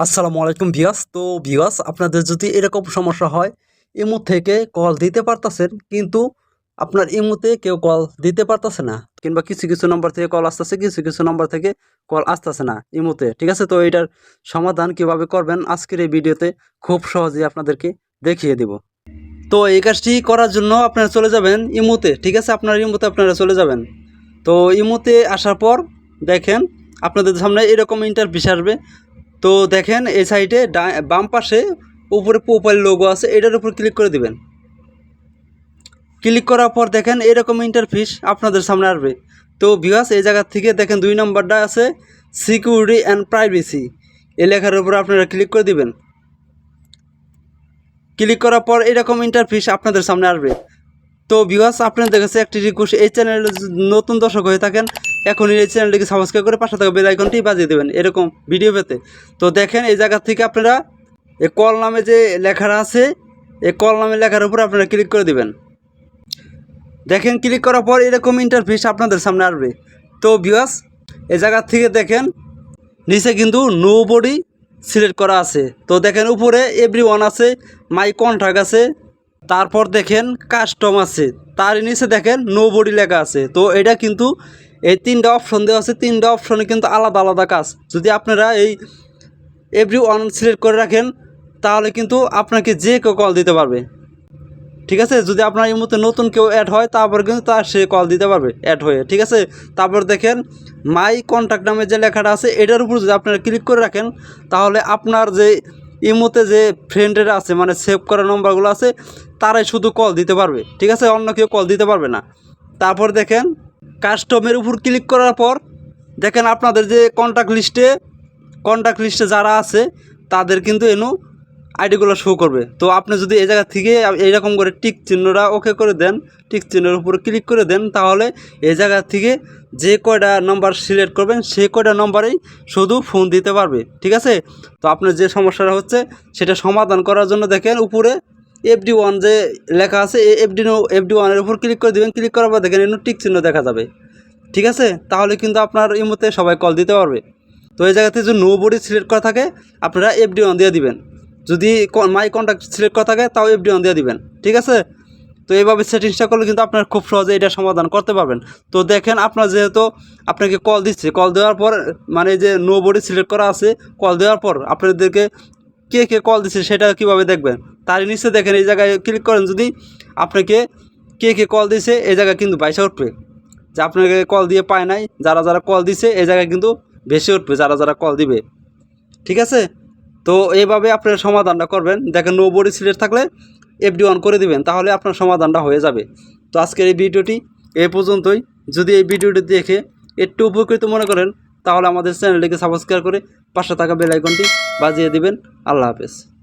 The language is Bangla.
আসসালামু আলাইকুম ভিয়াস তো ভিয়াস আপনাদের যদি এরকম সমস্যা হয় ইমো থেকে কল দিতে পারতেছেন, কিন্তু আপনার ইমোতে কেউ কল দিতে পারতেছে না, কিংবা কিছু কিছু নম্বর থেকে কল আসতেছে, কিছু কিছু নম্বর থেকে কল আসতেছে না ইমোতে ঠিক আছে? তো এটার সমাধান কীভাবে করবেন, আজকের এই ভিডিওতে খুব সহজেই আপনাদেরকে দেখিয়ে দেব। তো এই কাজটি করার জন্য আপনারা চলে যাবেন ইমোতে ঠিক আছে? আপনার ইমোতে আপনারা চলে যাবেন। তো ইমোতে আসার পর দেখেন, আপনাদের সামনে এরকম ইন্টারভিউ আসবে। তো দেখেন এই সাইডে বাম পাশে উপরে প্রোফাইল লোগো আছে, এটার উপর ক্লিক করে দিবেন। ক্লিক করার পর দেখেন এরকম ইন্টারফিস আপনাদের সামনে আসবে। তো ভিউয়ার্স এই জায়গা থেকে দেখেন দুই নম্বরটা আছে সিকিউরিটি অ্যান্ড প্রাইভেসি এই লেখার উপর আপনারা ক্লিক করে দিবেন। ক্লিক করার পর এরকম ইন্টারফিস আপনাদের সামনে আসবে। তো ভিউয়ার্স আপনাদের কাছে একটি রিকোয়েস্ট এই চ্যানেলে নতুন দর্শক হয়ে থাকেন এখনই এই চ্যানেলটিকে সাবস্ক্রাইব করে পাশে থাকা বেল আইকনটি বাজিয়ে দেবেন, এরকম ভিডিও পেতে। তো দেখেন, এই জায়গা থেকে আপনারা এই কল নামে যে লেখাটা আছে, এই কল নামে লেখার উপর আপনারা ক্লিক করে দেবেন। দেখেন ক্লিক করার পর এরকম ইন্টারফেস আপনাদের সামনে আসবে। তো ভিউয়ার্স এই জায়গা থেকে দেখেন, নিচে কিন্তু নো বডি সিলেক্ট করা আছে। তো দেখেন, উপরে এভরি ওয়ান আছে মাই কন্ট্রাক্ট আছে, তারপর দেখেন কাস্টম আছে। তার নিচে দেখেন নো বডি লেখা আছে। তো এটা কিন্তু এই তিনটা অপশন দেওয়া আছে, তিনটা অপশনে কিন্তু আলাদা আলাদা কাজ। যদি আপনারা এই এভরি ওয়ান সিলেক্ট করে রাখেন, তাহলে কিন্তু আপনাকে যে কেউ কল দিতে পারবে। ঠিক আছে? যদি আপনার এই মুহূর্তে নতুন কেউ অ্যাড হয়, তারপর কিন্তু তার সে কল দিতে পারবে অ্যাড হয়ে। ঠিক আছে? তারপর দেখেন মাই কন্ট্যাক্ট নামে যে লেখাটা আছে, এটার উপর যদি আপনারা ক্লিক করে রাখেন, তাহলে আপনার যে ইমোতে যে ফ্রেন্ডের আছে মানে সেভ করা নম্বরগুলো আছে, তারাই শুধু কল দিতে পারবে। ঠিক আছে? অন্য কেউ কল দিতে পারবে না। তারপর দেখেন কাস্টমের উপর ক্লিক করার পর, দেখেন আপনাদের যে কন্ট্যাক্ট লিস্টে কন্ট্যাক্ট লিস্টে যারা আছে, তাদের কিন্তু এনু আইডিগুলো শো করবে। তো আপনি যদি এই জায়গা থেকে এইরকম করে টিক চিহ্নটা ওকে করে দেন টিক চিহ্নের উপরে ক্লিক করে দেন, তাহলে এই জায়গা থেকে যে কয়টা নাম্বার সিলেক্ট করবেন, সেই কয়টা নম্বরেই শুধু ফোন দিতে পারবে। ঠিক আছে? তো আপনার যে সমস্যাটা হচ্ছে, সেটা সমাধান করার জন্য দেখেন উপরে এফডি ওয়ান যে লেখা আছে এফডি এফডি ওয়ানের উপর ক্লিক করে দেবেন ক্লিক করার পর দেখেন এনু টিক চিহ্ন দেখা যাবে। ঠিক আছে? তাহলে কিন্তু আপনার এই মতে সবাই কল দিতে পারবে। তো এই জায়গাতে যদি নো বডি সিলেক্ট করা থাকে, আপনারা এফডি ওয়ান দিয়ে দিবেন। যদি মাই কন্ট্যাক্ট সিলেক্ট করা থাকে, তাও এফডি ওয়ান দিয়ে দিবেন। ঠিক আছে? তো এইভাবে সেটিংসটা করলে কিন্তু আপনার খুব সহজে এটা সমাধান করতে পারবেন। তো দেখেন আপনার যেহেতু আপনাকে কল দিচ্ছে কল দেওয়ার পর মানে যে নো বডি সিলেক্ট করা আছে কল দেওয়ার পর আপনাদেরকে কে কে কল দিচ্ছে সেটা কীভাবে দেখবেন? তার নিচে দেখেন এই জায়গায় ক্লিক করেন যদি আপনাকে কে কে কল দিছে এই জায়গায় কিন্তু বাইসে উঠবে। যে আপনাকে কল দিয়ে পায় নাই, যারা যারা কল দিছে এই জায়গায় কিন্তু বেশি উঠবে, যারা যারা কল দিবে। ঠিক আছে? তো এইভাবে আপনার সমাধানটা করবেন। দেখেন নো বডি সিলেক্ট থাকলে এফডি অন করে দিবেন, তাহলে আপনার সমাধানটা হয়ে যাবে। তো আজকের এই ভিডিওটি এ পর্যন্তই। যদি এই ভিডিওটি দেখে একটু উপকৃত মনে করেন, তাহলে আমাদের চ্যানেলটিকে সাবস্ক্রাইব করে পাশে থাকা বেল আইকনটি বাজিয়ে দিবেন। আল্লাহ হাফেজ।